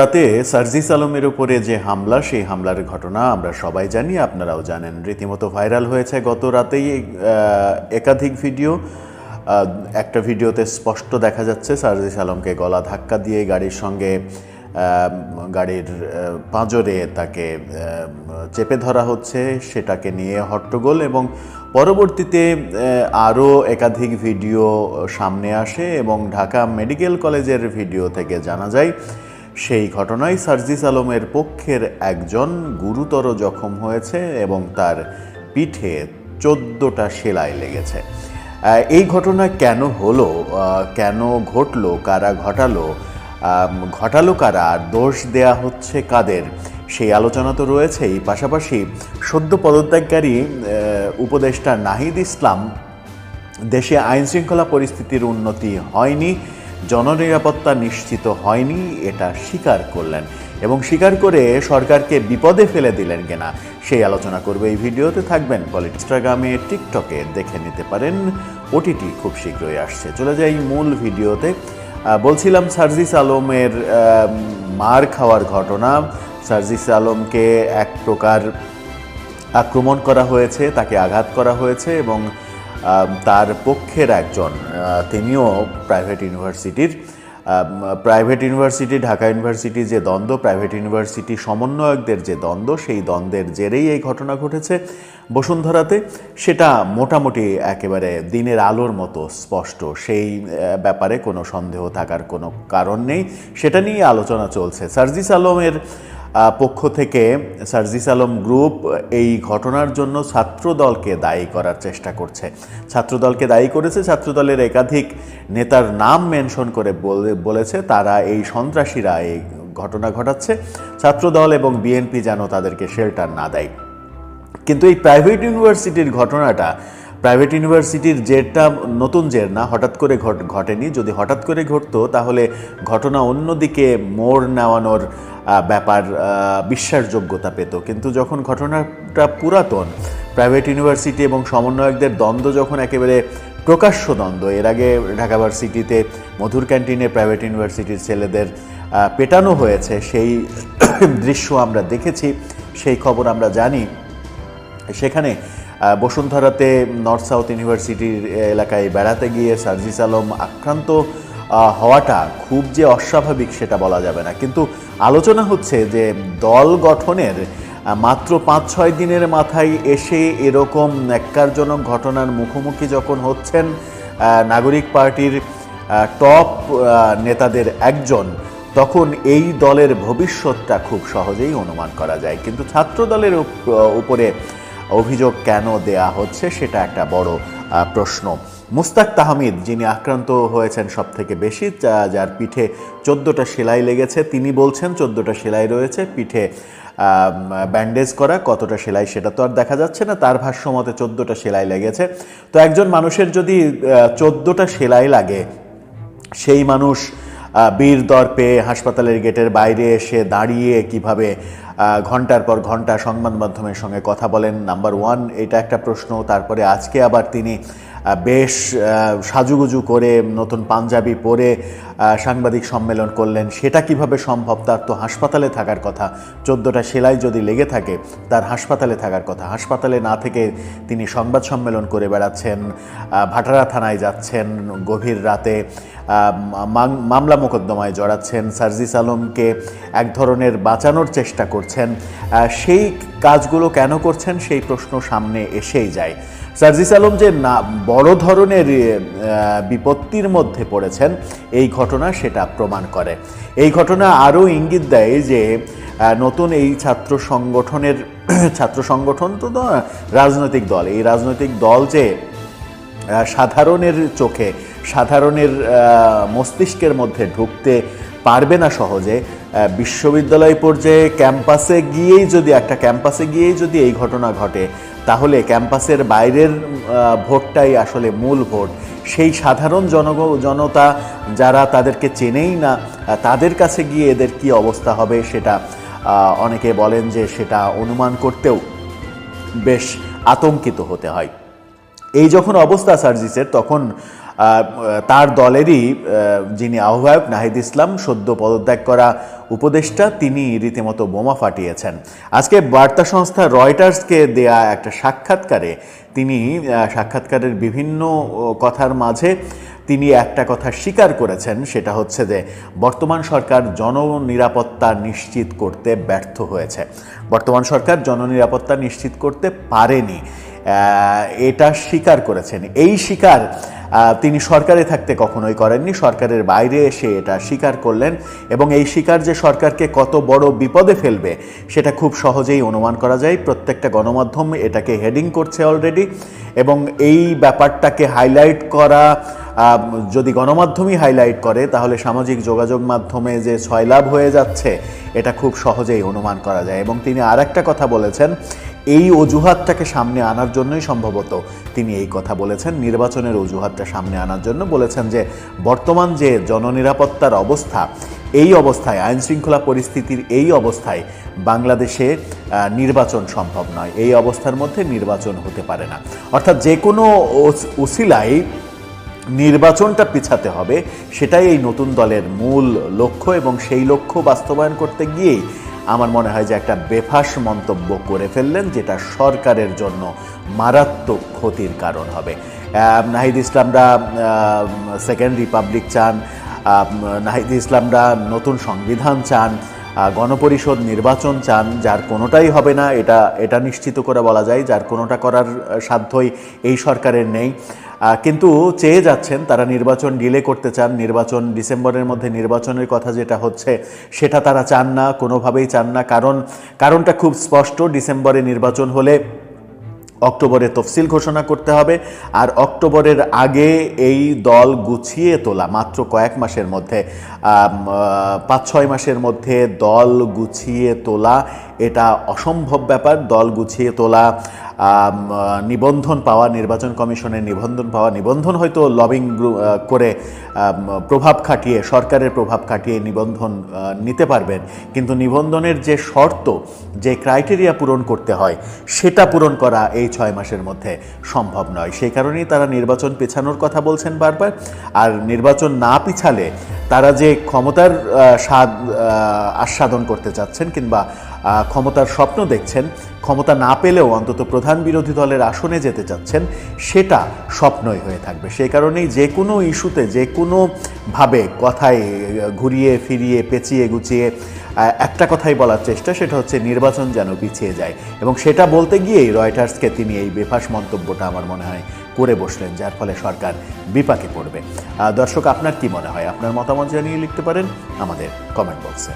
রাতে সার্জিস আলমের উপরে যে হামলা, সেই হামলার ঘটনা আমরা সবাই জানি, আপনারাও জানেন। রীতিমতো ভাইরাল হয়েছে গত রাতেই একাধিক ভিডিও। একটা ভিডিওতে স্পষ্ট দেখা যাচ্ছে, সার্জিস আলমকে গলা ধাক্কা দিয়ে গাড়ির সঙ্গে গাড়ির পাঁজরে তাকে চেপে ধরা হচ্ছে, সেটাকে নিয়ে হট্টগোল এবং পরবর্তীতে আরও একাধিক ভিডিও সামনে আসে এবং ঢাকা মেডিকেল কলেজের ভিডিও থেকে জানা যায় সেই ঘটনায় সার্জিস আলমের পক্ষের একজন গুরুতর জখম হয়েছে এবং তার পিঠে চোদ্দোটা সেলাই লেগেছে। এই ঘটনা কেন হলো? কেন ঘটলো? কারা ঘটালো? ঘটালো কারা? আর দোষ দেয়া হচ্ছে কাদের? সেই আলোচনা তো রয়েছেই। পাশাপাশি সদ্য পদত্যাগকারী উপদেষ্টা নাহিদ ইসলাম দেশে আইনশৃঙ্খলা পরিস্থিতির উন্নতি হয়নি। জননিরাপত্তা নিশ্চিত হয়নি, এটা স্বীকার করলেন। এবং স্বীকার করে সরকারকে বিপদে ফেলে দিলেন কিনা, সেই আলোচনা করবে এই ভিডিওতে। থাকবেন বলে ইনস্টাগ্রামে টিকটকে দেখে নিতে পারেন। ওটিটি খুব শীঘ্রই আসছে। চলে যাই মূল ভিডিওতে। বলছিলাম সার্জিস আলমের মার খাওয়ার ঘটনা। সার্জিস আলমকে এক প্রকার আক্রমণ করা হয়েছে, তাকে আঘাত করা হয়েছে এবং তার পক্ষের একজন তিনিও প্রাইভেট ইউনিভার্সিটির প্রাইভেট ইউনিভার্সিটি ঢাকা ইউনিভার্সিটি যে দ্বন্দ্ব প্রাইভেট ইউনিভার্সিটি সমন্বয়কদের যে দ্বন্দ্ব, সেই দ্বন্দ্বের জেরেই এই ঘটনা ঘটেছে বসুন্ধরাতে। সেটা মোটামুটি একেবারে দিনের আলোর মতো স্পষ্ট। সেই ব্যাপারে কোনো সন্দেহ থাকার কোনো কারণ নেই। সেটা নিয়ে আলোচনা চলছে। সার্জিস আলমের পক্ষ থেকে সার্জিস আলম গ্রুপ এই ঘটনার জন্য ছাত্রদলকে দায়ী করার চেষ্টা করছে। ছাত্রদলকে দায়ী করেছে, ছাত্রদলের একাধিক নেতার নাম মেনশন করে বলে- বলেছে, তারা এই সন্ত্রাসীরা এই ঘটনা ঘটাচ্ছে। ছাত্রদল এবং বিএনপি যেন তাদেরকে শেল্টার না দেয়। কিন্তু এই প্রাইভেট ইউনিভার্সিটির ঘটনাটা প্রাইভেট ইউনিভার্সিটির জেরটা নতুন জের না, হঠাৎ করে ঘটেনি। যদি হঠাৎ করে ঘটতো, তাহলে ঘটনা অন্যদিকে মোড় নেওয়ানোর ব্যাপার বিশ্বাসযোগ্যতা পেত। কিন্তু যখন ঘটনাটা পুরাতন, প্রাইভেট ইউনিভার্সিটি এবং সমন্বয়কদের দ্বন্দ্ব যখন একেবারে প্রকাশ্য দ্বন্দ্ব, এর আগে ঢাকা ভার্সিটিতে মধুর ক্যান্টিনে প্রাইভেট ইউনিভার্সিটির ছেলেদের পেটানো হয়েছে, সেই দৃশ্য আমরা দেখেছি, সেই খবর আমরা জানি। সেখানে বসুন্ধরাতে নর্থ সাউথ ইউনিভার্সিটির এলাকায় বেড়াতে গিয়ে সার্জিস আলম আক্রান্ত হওয়াটা খুব যে অস্বাভাবিক সেটা বলা যাবে না। কিন্তু আলোচনা হচ্ছে যে দল গঠনের মাত্র পাঁচ ছয় দিনের মাথায় এসে এরকম ন্যাক্কারজনক ঘটনার মুখোমুখি যখন হচ্ছেন নাগরিক পার্টির টপ নেতাদের একজন, তখন এই দলের ভবিষ্যৎটা খুব সহজেই অনুমান করা যায়। কিন্তু ছাত্র দলের উপরে অভিযোগ কেন দেয়া হচ্ছে সেটা একটা বড় প্রশ্ন। মুস্তাক তাহমিদ, যিনি আক্রান্ত হয়েছেন সব থেকে বেশি যার পিঠে চোদ্দোটা সেলাই লেগেছে, তিনি বলছেন চোদ্দোটা সেলাই রয়েছে, পিঠে ব্যান্ডেজ করা, কতটা সেলাই সেটা তো আর দেখা যাচ্ছে না, তার ভাষ্য মতে চোদ্দোটা সেলাই লেগেছে। তো একজন মানুষের যদি চোদ্দোটা সেলাই লাগে, সেই মানুষ বীর দর্পে হাসপাতালের গেটের বাইরে এসে দাঁড়িয়ে কীভাবে ঘণ্টার পর ঘণ্টা সংবাদ মাধ্যমের সঙ্গে কথা বলেন। নাম্বার ওয়ান, এটা একটা প্রশ্ন। তারপরে আজকে আবার তিনি বেশ সাজুগুজু করে নতুন পাঞ্জাবি পরে সাংবাদিক সম্মেলন করলেন। সেটা কীভাবে সম্ভব? তার তো হাসপাতালে থাকার কথা। চোদ্দোটা সেলাই যদি লেগে থাকে, তার হাসপাতালে থাকার কথা। হাসপাতালে না থেকে তিনি সংবাদ সম্মেলন করে বেড়াচ্ছেন ভাটারা থানায় যাচ্ছেন গভীর রাতে। মামলা মোকদ্দমায় জড়াচ্ছেন সার্জিস আলমকে এক ধরনের বাঁচানোর চেষ্টা করছেন। সেই কাজগুলো কেন করছেন সেই প্রশ্ন সামনে এসেই যায়। সার্জিস আলম যে না, বড় ধরনের বিপত্তির মধ্যে পড়েছেন, এই ঘটনা সেটা প্রমাণ করে। এই ঘটনা আরও ইঙ্গিত দেয় যে নতুন এই ছাত্র সংগঠনের, ছাত্র সংগঠন তো রাজনৈতিক দল। এই রাজনৈতিক দল যে সাধারণের চোখে সাধারণের মস্তিষ্কের মধ্যে ঢুকতে পারবে না সহজে। বিশ্ববিদ্যালয় পর্যায়ে ক্যাম্পাসে গিয়েই যদি, একটা ক্যাম্পাসে গিয়েই যদি এই ঘটনা ঘটে, তাহলে ক্যাম্পাসের বাইরের ভোটটাই আসলে মূল ভোট। সেই সাধারণ জনগ, জনতা যারা তাদেরকে চেনেই না তাদের কাছে গিয়ে এদের কি অবস্থা হবে সেটা অনেকে বলেন যে সেটা অনুমান করতেও বেশ আতঙ্কিত হতে হয়। এই যখন অবস্থা সার্জিসের, তখন তার দলেরই যিনি আহ্বায়ক নাহিদ ইসলাম, সদ্য পদত্যাগ করা উপদেষ্টা, তিনি রীতিমতো বোমা ফাটিয়েছেন। আজকে বার্তা সংস্থা রয়টার্সকে দেয়া একটা সাক্ষাৎকারে তিনি সাক্ষাৎকারের বিভিন্ন কথার মাঝে তিনি একটা কথা স্বীকার করেছেন, সেটা হচ্ছে যে বর্তমান সরকার জননিরাপত্তা নিশ্চিত করতে ব্যর্থ হয়েছে। বর্তমান সরকার জননিরাপত্তা নিশ্চিত করতে পারেনি। এটা স্বীকার করেছেন। এই স্বীকার তিনি সরকারে থাকতে কখনোই করেননি, সরকারের বাইরে এসে এটা স্বীকার করলেন এবং এই স্বীকার যে সরকারকে কত বড় বিপদে ফেলবে, সেটা খুব সহজেই অনুমান করা যায়। প্রত্যেকটা গণমাধ্যম এটাকে হেডিং করছে অলরেডি এবং এই ব্যাপারটাকে হাইলাইট করা যদি গণমাধ্যমই হাইলাইট করে, তাহলে সামাজিক যোগাযোগ মাধ্যমে যে ছয়লাভ হয়ে যাচ্ছে, এটা খুব সহজেই অনুমান করা যায়। এবং তিনি আর একটা কথা বলেছেন এই অজুহাতটাকে সামনে আনার জন্যই সম্ভবত তিনি এই কথা বলেছেন। নির্বাচনের অজুহাতটা সামনে আনার জন্য বলেছেন যে, বর্তমান যে জননিরাপত্তার অবস্থা, এই অবস্থায় আইন শৃঙ্খলা পরিস্থিতির এই অবস্থায় বাংলাদেশে নির্বাচন সম্ভব নয়। এই অবস্থার মধ্যে নির্বাচন হতে পারে না। অর্থাৎ যে কোনো উসিলায় নির্বাচনটা পিছাতে হবে, সেটাই এই নতুন দলের মূল লক্ষ্য এবং সেই লক্ষ্য বাস্তবায়ন করতে গিয়েই আমার মনে হয় যে একটা বেফাস মন্তব্য করে ফেললেন, যেটা সরকারের জন্য মারাত্মক ক্ষতির কারণ হবে। নাহিদ ইসলামরা সেকেন্ড রিপাবলিক চান নাহিদ ইসলামরা নতুন সংবিধান চান গণপরিষদ নির্বাচন চান, যার কোনোটাই হবে না, এটা এটা নিশ্চিত করে বলা যায়, যার কোনোটা করার সাধ্যই এই সরকারের নেই। কিন্তু চেয়ে যাচ্ছেন, তারা নির্বাচন ডিলে করতে চান, নির্বাচন ডিসেম্বরের মধ্যে নির্বাচনের কথা যেটা হচ্ছে, সেটা তারা চান না, কোনোভাবেই চান না। কারণ, কারণটা খুব স্পষ্ট, ডিসেম্বরে নির্বাচন হলে অক্টোবরে তফসিল ঘোষণা করতে হবে আর অক্টোবরের আগে এই দল গুছিয়ে তোলা মাত্র কয়েক মাসের মধ্যে পাঁচ ছয় মাসের মধ্যে দল গুছিয়ে তোলা এটা অসম্ভব ব্যাপার। দল গুছিয়ে তোলা নিবন্ধন পাওয়া, নির্বাচন কমিশনের নিবন্ধন পাওয়া, নিবন্ধন হয়তো লবিং করে প্রভাব খাটিয়ে, সরকারের প্রভাব খাটিয়ে নিবন্ধন নিতে পারবেন। কিন্তু নিবন্ধনের যে শর্ত, যে ক্রাইটেরিয়া পূরণ করতে হয়, সেটা পূরণ করা এই ছয় মাসের মধ্যে সম্ভব নয়। সেই কারণেই তারা নির্বাচন পেছানোর কথা বলছেন বারবার। আর নির্বাচন না পিছালে তারা যে ক্ষমতার স্বাদ আস্বাদন করতে চাচ্ছেন কিংবা ক্ষমতার স্বপ্ন দেখছেন, ক্ষমতা না পেলেও অন্তত প্রধান বিরোধী দলের আসনে যেতে চাচ্ছেন, সেটা স্বপ্নই হয়ে থাকবে। সেই কারণেই যে কোনো ইস্যুতে, যে কোনোভাবে কথায় ঘুরিয়ে, ফিরিয়ে, পেঁচিয়ে গুছিয়ে একটা কথাই বলার চেষ্টা, সেটা হচ্ছে নির্বাচন যেন পিছিয়ে যায়। এবং সেটা বলতে গিয়েই রয়টার্সকে তিনি এই বেফাস মন্তব্যটা আমার মনে হয় করে বসলেন, যার ফলে সরকার বিপাকে পড়বে। দর্শক, আপনার কি মনে হয়? আপনার মতামত জানিয়ে লিখতে পারেন আমাদের কমেন্ট বক্সে।